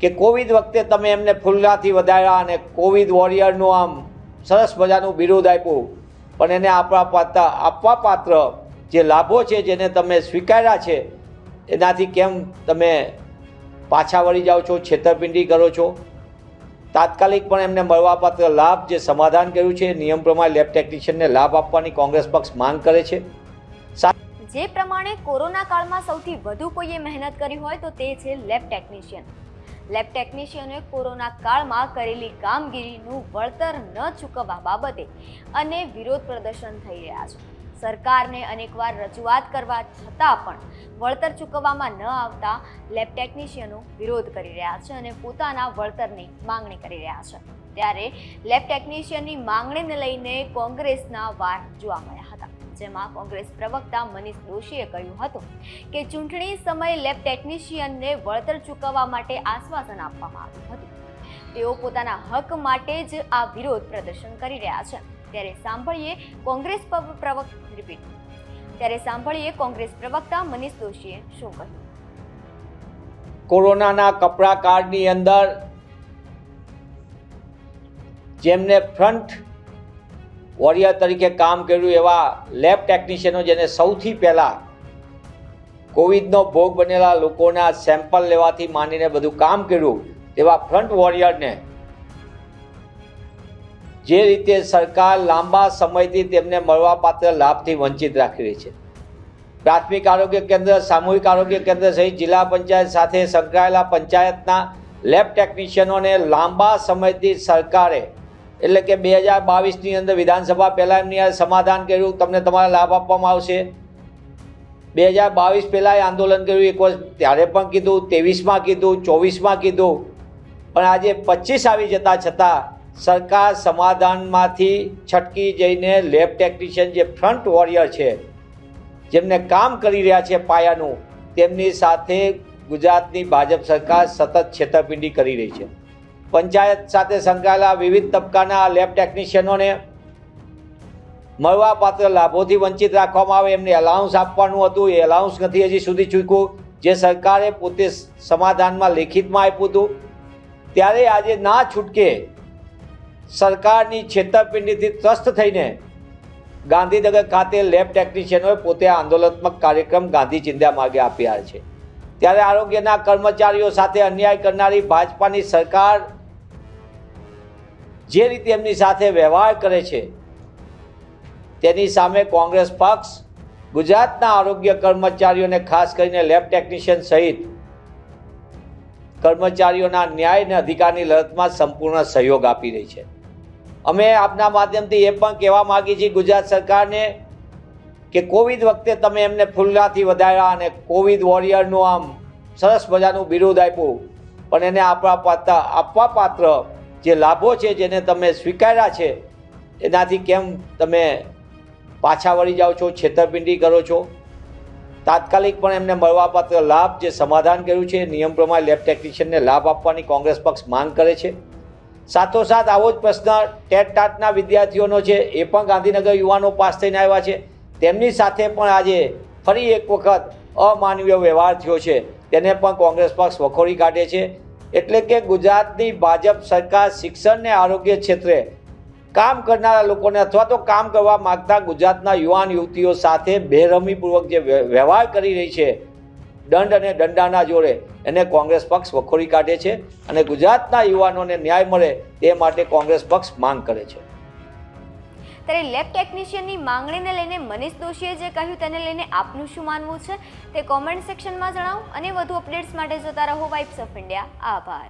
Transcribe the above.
કે કોવિડ વખતે તમે એમને ફૂલનાથી વધાર્યા અને કોવિડ વોરિયરનું આમ સરસ મજાનું બિરુદ આપ્યું. પણ એને આપવા પાત્ર આપવા પાત્ર જે લાભો છે, જેને તમે સ્વીકાર્યા છે, એનાથી કેમ તમે પાછા વળી જાઓ છો, છેતરપિંડી કરો છો? તાત્કાલિક પણ એમને મળવાપાત્ર લાભ જે સમાધાન કર્યું છે નિયમ પ્રમાણે લેબ ટેકનિશિયનને લાભ આપવાની કોંગ્રેસ પક્ષ માંગ કરે છે. જે પ્રમાણે કોરોના કાળમાં સૌથી વધુ કોઈએ મહેનત કરી હોય તો તે છે લેબ ટેકનિશિયન. લેબ ટેકનિશિયને કોરોના કાળમાં કરેલી કામગીરીનું વળતર ન ચૂકવવા બાબતે અને વિરોધ પ્રદર્શન થઈ રહ્યા છે. સરકારને અનેકવાર રજૂઆત કરવા છતાં પણ વળતર ચૂકવવામાં ન આવતા લેબ ટેકનિશિયનો વિરોધ કરી રહ્યા છે અને પોતાના વળતરની માંગણી કરી રહ્યા છે. ત્યારે લેબ ટેકનિશિયનની માંગણીને લઈને કોંગ્રેસના વાર જોવા મળ્યા હતા. જેમાં કોંગ્રેસ પ્રવક્તા મનીષ દોશીએ કહ્યું હતું કે ચૂંટણી સમયે લેબ ટેકનિશિયનને વળતર ચૂકવવા માટે આશ્વાસન આપવામાં આવ્યું હતું. તેઓ પોતાના હક માટે જ આ વિરોધ પ્રદર્શન કરી રહ્યા છે. ત્યારે સાંભળીએ કોંગ્રેસ પ્રવક્તા રિપીટ. ત્યારે સાંભળીએ કોંગ્રેસ પ્રવક્તા મનીષ દોશીએ શું કહ્યું? કોરોનાના કપડા કાર્ડની અંદર જેમને ફ્રન્ટ વોરિયર તરીકે કામ કર્યું એવા લેબ ટેકનિશિયનો જેને સૌથી પહેલાં કોવિડનો ભોગ બનેલા લોકોના સેમ્પલ લેવાથી માંડીને બધું કામ કર્યું, તેવા ફ્રન્ટ વોરિયરને જે રીતે સરકાર લાંબા સમયથી તેમને મળવાપાત્ર લાભથી વંચિત રાખી રહી છે. પ્રાથમિક આરોગ્ય કેન્દ્ર, સામૂહિક આરોગ્ય કેન્દ્ર સહિત જિલ્લા પંચાયત સાથે સંકળાયેલા પંચાયતના લેબ ટેકનિશિયનોને લાંબા સમયથી સરકારે એટલે કે બે હજાર બાવીસની અંદર વિધાનસભા પહેલાં એમની આ સમાધાન કર્યું, તમને તમારા લાભ આપવામાં આવશે. બે હજાર બાવીસ પહેલાં આંદોલન કર્યું, એક વર્ષ ત્યારે પણ કીધું, ત્રેવીસમાં કીધું, ચોવીસમાં કીધું. પણ આજે પચીસ આવી જતા છતાં સરકાર સમાધાનમાંથી છટકી જઈને લેબ ટેકનિશિયન જે ફ્રન્ટ વોરિયર છે, જેમને કામ કરી રહ્યા છે પાયાનું, તેમની સાથે ગુજરાતની ભાજપ સરકાર સતત છેતરપિંડી કરી રહી છે. પંચાયત સાથે સંકળાયેલા વિવિધ તબક્કાના લેબ ટેકનિશિયનોને મળવાપાત્ર લાભોથી વંચિત રાખવામાં આવે, એમને એલાઉન્સ આપવાનું હતું. એ એલાઉન્સ નથી હજી સુધી ચૂક્યું. જે સરકારે પોતે સમાધાનમાં લેખિતમાં આપ્યું હતું. ત્યારે આજે ના છૂટકે સરકારની છેતરપિંડીથી ત્રસ્ત થઈને ગાંધીનગર ખાતે લેબ ટેકનિશિયનોએ પોતે આંદોલનાત્મક કાર્યક્રમ ગાંધી ચિંધ્યા માર્ગે આપ્યા છે. ત્યારે આરોગ્યના કર્મચારીઓ સાથે અન્યાય કરનારી ભાજપાની સરકાર જે રીતે એમની સાથે વ્યવહાર કરે છે, તેની સામે કોંગ્રેસ પક્ષ, ગુજરાતના આરોગ્ય કર્મચારીઓને ખાસ કરીને લેબ ટેકનિશિયન સહિત કર્મચારીઓના ન્યાય અને અધિકારની લડતમાં સંપૂર્ણ સહયોગ આપી રહી છે. અમે આપના માધ્યમથી એ પણ કહેવા માગીએ છીએ, ગુજરાત સરકારને કે કોવિડ વખતે તમે એમને ફૂલનાથી વધાર્યા અને કોવિડ વોરિયરનું આમ સરસ મજાનું બિરુદ આપ્યું, પણ એને આપવા પાત્ર આપવા પાત્ર જે લાભો છે, જેને તમે સ્વીકાર્યા છે, એનાથી કેમ તમે પાછા વળી જાઓ છો, છેતરપિંડી કરો છો? તાત્કાલિક પણ એમને મળવાપાત્ર લાભ જે સમાધાન કર્યું છે નિયમ પ્રમાણે લેબ ટેકનિશિયનને લાભ આપવાની કોંગ્રેસ પક્ષ માંગ કરે છે. સાથોસાથ આવો જ પ્રશ્ન ટેટ ટાટના વિદ્યાર્થીઓનો છે, એ પણ ગાંધીનગર યુવાનો પાસ થઈને આવ્યા છે. તેમની સાથે પણ આજે ફરી એક વખત અમાનવીય વ્યવહાર થયો છે. તેને પણ કોંગ્રેસ પક્ષ વખોડી કાઢે છે. એટલે કે ગુજરાતની ભાજપ સરકાર શિક્ષણ ને આરોગ્ય ક્ષેત્રે કામ કરનારા લોકોને અથવા તો કામ કરવા માગતા ગુજરાતના યુવાન યુવતીઓ સાથે બેરહમીપૂર્વક જે વ્ય- વ્યવહાર કરી રહી છે, દંડ અને દંડાના જોડે એને કોંગ્રેસ પક્ષ વખોડી કાઢે છે અને ગુજરાતના યુવાનોને ન્યાય મળે તે માટે કોંગ્રેસ પક્ષ માંગ કરે છે. ત્યારે લેબ ટેકનિશિયનની માંગણીને લઈને મનીષ દોશીએ જે કહ્યું તેને લઈને આપનું શું માનવું છે તે કોમેન્ટ સેક્શનમાં જણાવો અને વધુ અપડેટ્સ માટે જોતા રહો વાઇબ્સ ઓફ ઇન્ડિયા આભાર.